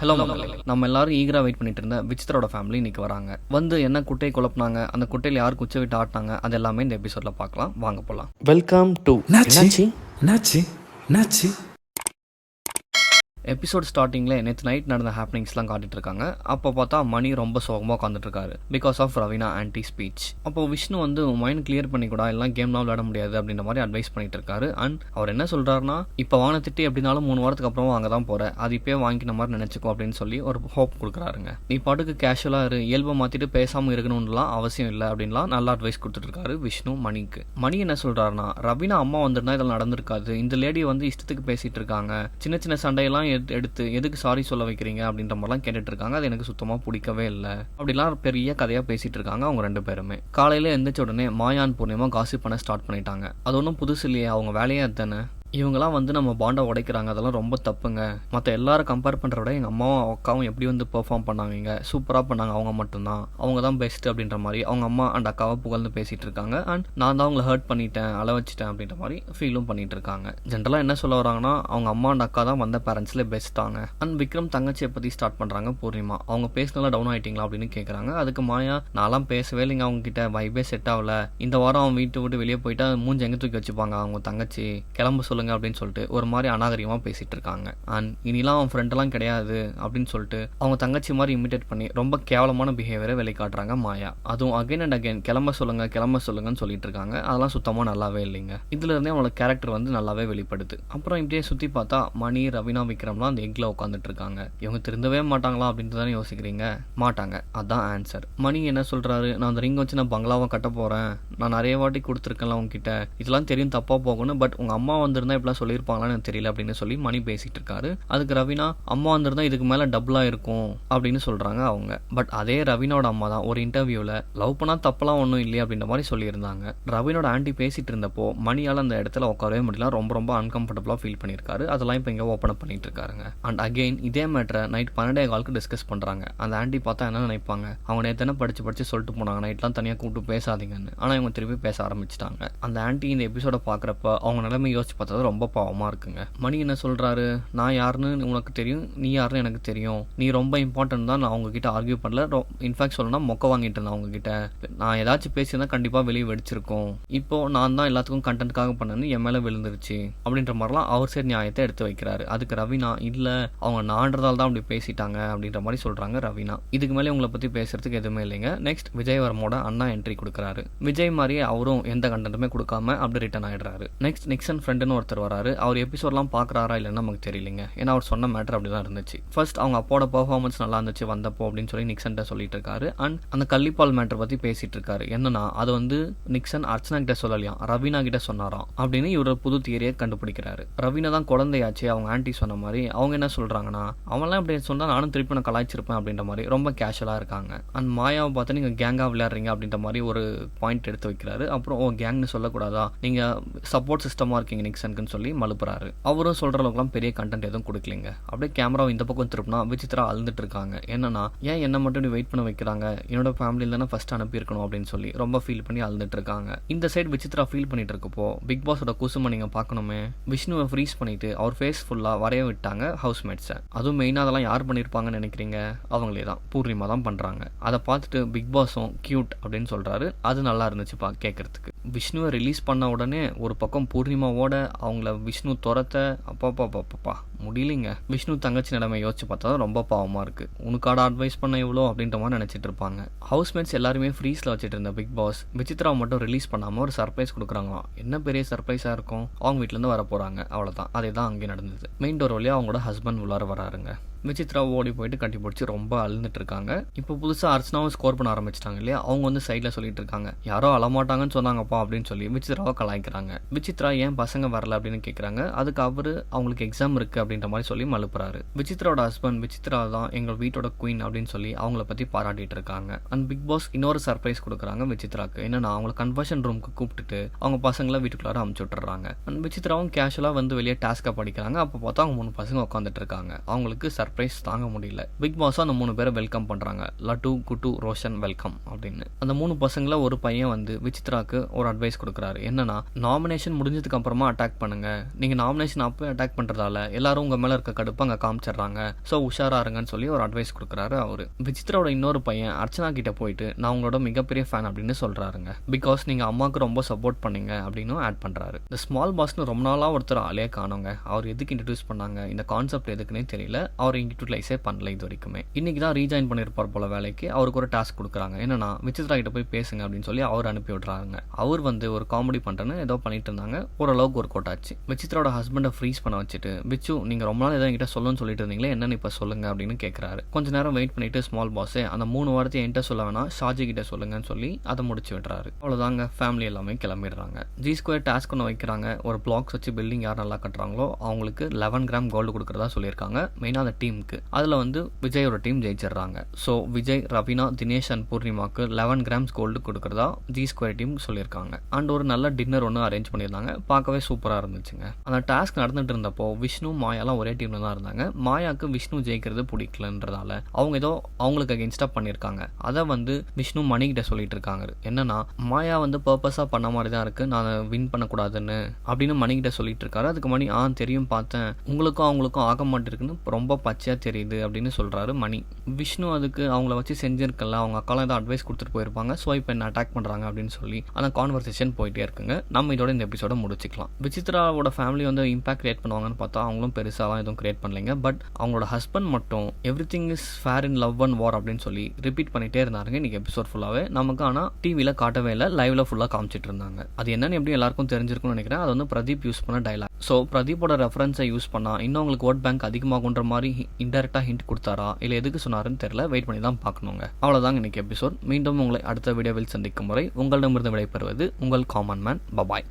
Hello மக்களே. நம்ம எல்லாரும் ஈகரா வெயிட் பண்ணிட்டு இருந்த விசித்திரோட ஃபேமிலி இன்னைக்கு வராங்க. வந்து என்ன குட்டையை குழப்பினாங்க அந்த குட்டையில் யார் குச்சை விட்டு ஆட்டினாங்க அது எல்லாமே இந்த எபிசோட்ல பார்க்கலாம். வாங்க போலாம். வெல்கம் டு என்னாச்சு? என்னாச்சு? என்னாச்சு? எபிசோட் ஸ்டார்டிங்கில் நேற்று நைட் நடந்த ஹாப்பனிங்ஸ்லாம் காட்டிட்டுருக்காங்க. அப்போ பார்த்தா மணி ரொம்ப சோகமாக உட்காந்துட்ருக்காரு because of Raveena aunty speech அப்போ விஷ்ணு வந்து மைண்ட் கிளியர் பண்ணிக்கூடா எல்லாம் கேம்லாம் விளையாட முடியாது அப்படின்ற மாதிரி அட்வைஸ் பண்ணிட்டு இருக்காரு அண்ட் அவர் என்ன சொல்கிறாருன்னா இப்போ வாங்க திட்டி எப்படினாலும் மூணு வாரத்துக்கு அப்புறம் வாங்க தான் போகிறேன் அது இப்போயே வாங்கின மாதிரி நினச்சிக்கோ அப்படின்னு சொல்லி ஒரு ஹோப் கொடுக்குறாருங்க. நீ பாட்டுக்கு கேஷுவலாக இரு. இயல்பை மாற்றிட்டு பேசாமல் இருக்கணும்லாம் அவசியம் இல்லை அப்படின்லாம் நல்லா அட்வைஸ் கொடுத்துட்ருக்காரு விஷ்ணு மணிக்கு. மணி என்ன சொல்கிறாருன்னா ரவினா அம்மா வந்திருந்தா இதெல்லாம் நடந்திருக்காது. இந்த லேடி வந்து இஷ்டத்துக்கு பேசிகிட்டு இருக்காங்க சின்ன சின்ன சண்டையெல்லாம் எடுத்து எடுத்து எதுக்கு சாரி சொல்ல வைக்கிறீங்க? அப்படின்ற மாதிரிலாம் கேட்டுட்டு இருக்காங்க அது எனக்கு சுத்தமா பிடிக்கவே இல்லை. அப்படிலாம் பெரிய கதையா பேசிட்டு இருக்காங்க அவங்க ரெண்டு பேருமே. காலையில எந்திரிச்ச உடனே மாயான் பூர்ணிமா காசு பண்ண ஸ்டார்ட் பண்ணிட்டாங்க. அது ஒன்றும் புதுசு இல்லையே அவங்க வேலையாக தானே இவங்கெல்லாம் வந்து நம்ம பாண்டை உடைக்கிறாங்க. அதெல்லாம் ரொம்ப தப்புங்க. மற்ற எல்லாரும் கம்பேர் பண்ணுற விட எங்கள் அம்மாவும் அக்காவும் எப்படி வந்து பெர்ஃபார்ம் பண்ணாங்க இங்கே சூப்பராக பண்ணாங்க அவங்க மட்டும்தான். அவங்க தான் பெஸ்ட் அப்படின்ற மாதிரி அவங்க அம்மா அண்ட் அக்காவை புகழ்ந்து பேசிகிட்டு இருக்காங்க. அண்ட் நான் தான் அவங்கள ஹர்ட் பண்ணிட்டேன் அள வச்சிட்டேன் அப்படின்ற மாதிரி ஃபீலும் பண்ணிட்டு இருக்காங்க. ஜென்ரலாக என்ன சொல்ல வராங்கன்னா அவங்க அம்மா அண்ட் அக்கா தான் வந்த பேரண்ட்ஸில் பெஸ்ட்டாங்க அண்ட் விக்ரம் தங்கச்சியை பற்றி ஸ்டார்ட் பண்ணுறாங்க பூர்ணிமா. அவங்க பேசினால டவுன் ஆகிட்டீங்களா அப்படின்னு கேட்குறாங்க அதுக்கு மாயா நான்லாம் பேசவே இல்லைங்க அவங்க கிட்ட வைபே செட் ஆகல. இந்த வாரம் அவன் வீட்டை விட்டு வெளியே போயிட்டா மூஞ்சி எங்கே தூக்கி வச்சுப்பாங்க அவங்க தங்கச்சி? கிளம்ப சொல்லுங்கள் அப்படின்னு சொல்லிட்டு ஒரு மாதிரி அநாகரிகமாக பேசிட்டு இருக்காங்க. அண்ட் இனிலாம் அவன் ஃப்ரெண்டெல்லாம் கிடையாது அப்படின்னு சொல்லிட்டு அவங்க தங்கச்சி மாதிரி இமிட்டேட் பண்ணி ரொம்ப கேவலமான பிஹேவியரை வெளிக்காட்டுறாங்க மாயா. அதுவும் அகைன் அண்ட் அகைன் கிளம்ப சொல்லுங்க கிளம்ப சொல்லுங்கன்னு சொல்லிட்டு இருக்காங்க. அதெல்லாம் சுத்தமாக நல்லாவே இல்லைங்க. இதுல இருந்தே அவங்களோட கேரக்டர் வந்து நல்லாவே வெளிப்படுது. அப்புறம் இப்படியே சுற்றி பார்த்தா மணி ரவினா விக்ரம்லாம் அந்த எக்ல உட்காந்துட்டு இருக்காங்க. இவங்க திருந்தவே மாட்டாங்களா அப்படின்னு தானே யோசிக்கிறீங்க? மாட்டாங்க. அதான் ஆன்சர் மணி என்ன சொல்றாரு? நான் அந்த ரிங் வச்சு நான் பங்களாவை கட்ட போறேன். நான் நிறைய வாட்டி கொடுத்துருக்கேன் உங்ககிட்ட இதெல்லாம் தெரியும் தப்பா போகணும் பட் உங்க அம்மா வந்திருந்தா இப்படிலாம் சொல்லியிருப்பாங்களான்னு எனக்கு தெரியல அப்படின்னு சொல்லி மணி பேசிட்டு இருக்காரு அதுக்கு ரவினா அம்மா வந்திருந்தா இதுக்கு மேலே டபுளாக இருக்கும் அப்படின்னு சொல்றாங்க அவங்க. பட் அதே ரவினோட அம்மா தான் ஒரு இன்டர்வியூவில் லவ் பண்ணா தப்பெல்லாம் ஒன்றும் இல்லையா அப்படின்ற மாதிரி சொல்லியிருந்தாங்க. ரவினோட ஆண்டி பேசிட்டு இருந்தப்போ மணியால் அந்த இடத்துல உட்காரவே முடியல. ரொம்ப ரொம்ப அன்கம்ஃபர்டபுளாக ஃபீல் பண்ணியிருக்காரு. அதெல்லாம் இப்போ இங்கே ஓப்பன் அப் பண்ணிட்டு இருக்காருங்க அண்ட் அகெயின் இதே மேட்டரை நைட் பன்னெண்டே காலுக்கு டிஸ்கஸ் பண்ணுறாங்க அந்த ஆண்டி பார்த்தா என்ன நினைப்பாங்க? அவங்க நேற்று படித்து படிச்சு படிச்சு சொல்லிட்டு போனாங்க. நைட்லாம் தனியாக கூப்பிட்டு பேசாதீங்கன்னு. ஆனால் இவங்க திருப்பி பேச ஆரம்பிச்சிட்டாங்க. அந்த ஆண்டி இந்த எபிசோட பார்க்குறப்ப அவங்க நிலைமை யோசிச்சு பார்த்தது ரொம்ப பாவமாக இருக்குங்க. மணி என்ன சொல்கிறாரு நான் யாருன்னு உனக்கு தெரியும் நீ யாருன்னு எனக்கு தெரியும். நீ ரொம்ப இம்பார்ட்டன்ட் தான் நான் அவங்ககிட்ட ஆர்கியூ பண்ணல. இன்ஃபேக்ட் சொல்லணும்னா மொக்க வாங்கிட்டு இருந்தேன் அவங்க கிட்ட நான் ஏதாச்சும் பேசியிருந்தா கண்டிப்பாக வெளியே வெடிச்சிருக்கும். இப்போ நான் தான் எல்லாத்துக்கும் கண்டென்ட்காக பண்ணேன்னு என் மேலே விழுந்துருச்சு. அப்படின்ற மாதிரிலாம் அவர் சைடு நியாயத்தை எடுத்து வைக்கிறாரு. அதுக்கு ரவினா இல்லை அவங்க நான்றதால் தான் அப்படி பேசிட்டாங்க அப்படின்ற மாதிரி சொல்கிறாங்க ரவினா. இதுக்கு மேலே உங்களை பற்றி பேசுறதுக்கு எதுவுமே இல்லைங்க. நெக்ஸ்ட் விஜயவர்மோட அண்ணா என்ட்ரி கொடுக்குறாரு. விஜய் மாதிரியே அவரும் எந்த கண்டென்ட்டுமே கொடுக்காம அப்படி ரிட்டர்ன் ஆயிடுறாரு. நெக்ஸ்ட் நிக்சன் ஃப்ரெண்டுன்னு ஒருத்தர் வராரு. அவர் எபிசோட்லாம் பார்க்குறாரா இல்லைன்னு நமக்கு தெரியலைங்க. ஏன்னா அவர் சொன்ன மேட்டர் அப்படி தான் இருந்துச்சு. ஃபர்ஸ்ட் அவங்க அப்போட பர்ஃபார்மன்ஸ் நல்லா இருந்துச்சு வந்தப்போ அப்படின்னு சொல்லி நிக்சன்ட்ட சொல்லிட்டு இருக்காரு. அண்ட் அந்த கள்ளிப்பால் மேட்டர் பற்றி பேசிட்டு இருக்காரு. என்னன்னா அது வந்து நிக்சன் அர்ச்சனா கிட்ட சொல்லலையாம் ரவீனா கிட்ட சொன்னாராம் அப்படின்னு இவர் புது தியரியை கண்டுபிடிக்கிறாரு. ரவீனா தான் குழந்தையாச்சு அவங்க ஆன்ட்டி சொன்ன மாதிரி. அவங்க என்ன சொல்றாங்கன்னா அவன்லாம் இப்படி சொன்னால் நானும் திருப்பி நான் கலாய்ச்சிருப்பேன் அப்படின்ற மாதிரி ரொம்ப கேஷுவலாக இருக்காங்க. அண்ட் மாயாவை பார்த்து நீங்கள் கேங்காக விளையாடுறீங்க அப்படின்ற மாதிரி ஒரு பாயிண்ட் எடுத்து வைக்கிறாரு. அப்புறம் ஓ கேங்னு சொல்லக்கூடாதா? நீங்கள் சப்போர்ட் சிஸ்டமாக இருக்கீங்க இருக்குன்னு சொல்லி மலுப்புறாரு அவரும் சொல்கிற அளவுக்குலாம் பெரிய கண்டென்ட் எதுவும் கொடுக்கலீங்க. அப்படியே கேமராவை இந்த பக்கம் திருப்பினா விசித்ரா அழுந்துட்டு இருக்காங்க. என்னன்னா ஏன் என்ன மட்டும் இப்படி வெயிட் பண்ண வைக்கிறாங்க? என்னோட ஃபேமிலியில தானே ஃபர்ஸ்ட் அனுப்பியிருக்கணும் அப்படின்னு சொல்லி ரொம்ப ஃபீல் பண்ணி அழுந்துட்டு இருக்காங்க. இந்த சைடு விசித்ரா ஃபீல் பண்ணிட்டு இருக்கப்போ பிக் பாஸோட குசுமை நீங்கள் பார்க்கணுமே. விஷ்ணுவை ஃப்ரீஸ் பண்ணிட்டு அவர் ஃபேஸ் ஃபுல்லாக வரைய விட்டாங்க ஹவுஸ் மேட்ஸை அதுவும் மெயினாக அதெல்லாம் யார் பண்ணியிருப்பாங்கன்னு நினைக்கிறீங்க? அவங்களே தான். பூர்ணிமா தான் பண்ணுறாங்க அதை பார்த்துட்டு பிக் பாஸும் கியூட் அப்படின்னு சொல்கிறாரு அது நல்லா இருந்துச்சு பா கேட்கறதுக்கு விஷ்ணுவை ரிலீஸ் பண்ண உடனே ஒரு பக்கம் பூர்ணிமாவோட அவங்கள விஷ்ணு துரத்த அப்பா அப்பா முடியலைங்க. விஷ்ணு தங்கச்சி நிலைமை யோசிச்சு பார்த்தா ரொம்ப பாவமாக இருக்கு. உனக்காட அட்வைஸ் பண்ண இவ்வளோ அப்படின்ற மாதிரி நினச்சிட்டு இருப்பாங்க. ஹவுஸ்மேட்ஸ் எல்லாருமே ஃப்ரீஸில் வச்சுட்டு இருந்த பிக் பாஸ் விசித்ரா மட்டும் ரிலீஸ் பண்ணாமல் ஒரு சர்ப்ரைஸ் கொடுக்குறாங்களாம். என்ன பெரிய சர்ப்ரைஸாக இருக்கும்? அவங்க வீட்டிலேருந்து வர போகிறாங்க அவ்வளோதான் அதே தான் அங்கே நடந்தது. மெயின் டோர் வழியாக அவங்களோட ஹஸ்பண்ட் உள்ளார வராருங்க விசித்ரா ஓடி போயிட்டு கட்டி பிடிச்சி ரொம்ப அழுந்துட்டு இருக்காங்க இப்போ புதுசாக அர்ச்சனாவும் ஸ்கோர் பண்ண ஆரம்பிச்சிட்டாங்க இல்லையா? அவங்க வந்து சைடில் சொல்லிட்டு இருக்காங்க யாரோ அழமாட்டாங்கன்னு சொன்னாங்கப்பா அப்படின்னு சொல்லி விசித்ராவை கலாய்க்கிறாங்க. விசித்ரா ஏன் பசங்க வரல அப்படின்னு கேட்குறாங்க அதுக்கு அவர் அவங்களுக்கு எக்ஸாம் இருக்கு அப்படின்ற மாதிரி சொல்லி மலுப்புறாரு. விசித்ராவோட ஹஸ்பண்ட் விசித்ரா தான் எங்கள் வீட்டோட குயின் அப்படின்னு சொல்லி அவங்கள பற்றி பாராட்டிட்டு இருக்காங்க அண்ட் பிக் பாஸ் இன்னொரு சர்ப்ரைஸ் கொடுக்குறாங்க விசித்ராக்கு என்னன்னா அவங்கள கன்வர்ஷன் ரூமுக்கு கூப்பிட்டுட்டு அவங்க பசங்களை வீட்டுக்குள்ளார அமுச்சு விட்டுறாங்க. அண்ட் விசித்ராவும் கேஷுவலாக வந்து வெளியே டாஸ்க்காக படிக்கிறாங்க. அப்போ பார்த்தா அவங்க மூணு பசங்க உட்காந்துட்டு இருக்காங்க அவங்களுக்கு சர்ப்ரைஸ் சர்ப்ரைஸ் தாங்க முடியல. பிக் பாஸும் அந்த மூணு பேரை வெல்கம் பண்ணுறாங்க லட்டு குட்டு ரோஷன் வெல்கம் அப்படின்னு. அந்த மூணு பசங்கள ஒரு பையன் வந்து விசித்ராக்கு ஒரு அட்வைஸ் கொடுக்குறாரு. என்னன்னா நாமினேஷன் முடிஞ்சதுக்கு அப்புறமா அட்டாக் பண்ணுங்க. நீங்க நாமினேஷன் அப்போ அட்டாக் பண்றதால எல்லாரும் உங்க மேல இருக்க கடுப்பு அங்கே காமிச்சிடுறாங்க. ஸோ உஷாரா இருங்கன்னு சொல்லி ஒரு அட்வைஸ் கொடுக்குறாரு அவரு. விசித்ராவோட இன்னொரு பையன் அர்ச்சனா கிட்ட போயிட்டு நான் உங்களோட மிகப்பெரிய ஃபேன் அப்படின்னு சொல்றாருங்க. பிகாஸ் நீங்க அம்மாவுக்கு ரொம்ப சப்போர்ட் பண்ணீங்க அப்படின்னு ஆட் பண்றாரு. இந்த ஸ்மால் பாஸ்னு ரொம்ப நாளா ஒருத்தர் ஆளே காணோங்க. அவர் எதுக்கு இன்ட்ரடியூஸ் பண்ணாங்க? இந்த கான்செப்ட் எதுக்குன்னே தெரியல. அவர் யூட்டிலைஸே பண்ணல இது வரைக்குமே இன்றைக்கி தான் ரீஜாயின் பண்ணியிருப்பார் போல வேலைக்கு. அவருக்கு ஒரு டாஸ்க் கொடுக்குறாங்க. என்னன்னா விசித்ரா கிட்ட போய் பேசுங்க அப்படின்னு சொல்லி அவர் அனுப்பி விடுறாங்க. அவர் வந்து ஒரு காமெடி பண்ணுறேன்னு ஏதோ பண்ணிட்டு இருந்தாங்க. ஓரளவுக்கு ஒர்க் அவுட் ஆச்சு. விசித்ராவோட ஹஸ்பண்டை ஃப்ரீஸ் பண்ண வச்சுட்டு விச்சு நீங்கள் ரொம்ப நாள் ஏதோ என்கிட்ட சொல்லணும்னு சொல்லிட்டு இருந்தீங்களே என்னன்னு இப்போ சொல்லுங்க அப்படின்னு கேட்கறாரு கொஞ்ச நேரம் வெயிட் பண்ணிட்டு ஸ்மால் பாஸே அந்த மூணு வாரத்தை என்கிட்ட சொல்ல வேணாம். ஷாஜி கிட்ட சொல்லுங்கன்னு சொல்லி அதை முடிச்சு விடுறாரு. அவ்வளோதாங்க ஃபேமிலி எல்லாமே கிளம்பிடுறாங்க. ஜி ஸ்கொயர் டாஸ்க் ஒன்று வைக்கிறாங்க. ஒரு பிளாக்ஸ் வச்சு பில்டிங் யார் நல்லா கட்டுறாங்களோ அவங்களுக்கு லெவன் கிராம் கோல்டு கொடுக்குறதா சொல்லியிருக்காங்க. மெயினாக அந்த டீமுக்கு. அதில் வந்து விஜயோட டீம் ஜெயிச்சிடுறாங்க ஸோ விஜய் ரவீனா தினேஷ் அண்ட் பூர்ணிமாக்கு லெவன் கிராம்ஸ் கோல்டு கொடுக்குறதா ஜி ஸ்கொயர் டீம் சொல்லியிருக்காங்க. அண்ட் ஒரு நல்ல டின்னர் ஒன்று அரேஞ்ச் பண்ணியிருந்தாங்க. பார்க்கவே சூப்பராக இருந்துச்சுங்க. அந்த டாஸ்க் நடந்துட்டு இருந்தப்போ விஷ்ணு மாயாலாம் ஒரே டீமில் தான் இருந்தாங்க. மாயாக்கு விஷ்ணு ஜெயிக்கிறது பிடிக்கலன்றதால அவங்க ஏதோ அவங்களுக்கு அகேன்ஸ்டாக பண்ணியிருக்காங்க. அதை வந்து விஷ்ணு மணிகிட்ட சொல்லிட்டு இருக்காங்க என்னன்னா மாயா வந்து பர்பஸாக பண்ண மாதிரி தான் இருக்குது நான் வின் பண்ணக்கூடாதுன்னு அப்படின்னு மணிகிட்ட சொல்லிட்டு இருக்காரு அதுக்கு மணி ஆ தெரியும் பார்த்தேன். உங்களுக்கும் அவங்களுக்கும் ஆக மாட்டேருக்குன்னு ரொம்ப பச்சை பச்சையாக தெரியுது அப்படின்னு சொல்கிறாரு மணி. விஷ்ணு அதுக்கு அவங்கள வச்சு செஞ்சுருக்கல அவங்க அக்காலாம் ஏதோ அட்வைஸ் கொடுத்துட்டு போயிருப்பாங்க ஸோ இப்போ என்ன அட்டாக் பண்ணுறாங்க அப்படின்னு சொல்லி அந்த கான்வர்சேஷன் போயிட்டே இருக்குங்க. நம்ம இதோட இந்த எபிசோட முடிச்சுக்கலாம். விசித்ராவோட ஃபேமிலி வந்து இம்பாக்ட் கிரியேட் பண்ணுவாங்கன்னு பார்த்தா அவங்களும் பெருசாலாம் எதுவும் கிரியேட் பண்ணலைங்க. பட் அவங்களோட ஹஸ்பண்ட் மட்டும் everything is fair in love and war அப்படின்னு சொல்லி ரிப்பீட் பண்ணிட்டே இருந்தாருங்க இன்றைக்கி எபிசோட் ஃபுல்லாகவே நமக்கு ஆனால் டிவியில் காட்டவே இல்லை லைவ்ல ஃபுல்லாக காமிச்சிட்டு இருந்தாங்க. அது என்னன்னு எப்படி எல்லாருக்கும் தெரிஞ்சிருக்கும்னு நினைக்கிறேன். அது வந்து பிரதீப் யூஸ் பண்ண டைலாக் ஸோ பிரதீப்போட ரெஃபரன்ஸை யூஸ் பண்ணால் இன்னும் உங்களுக்கு ஓட் பேங்க் அதிகமாகுன்ற மாதிரி இன்டெரக்டாக ஹிண்ட் கொடுத்தாரா? இல்லை எதுக்கு சொன்னாருன்னு தெரியல. வெயிட் பண்ணி தான் பார்க்கணுங்க. அவ்வளோதாங்க இன்னைக்கு எபிசோட் மீண்டும் உங்களை அடுத்த வீடியோவில் சந்திக்கும் முறை உங்களிடமிருந்து விடைபெறுவது உங்கள் காமன் மேன் பபாய்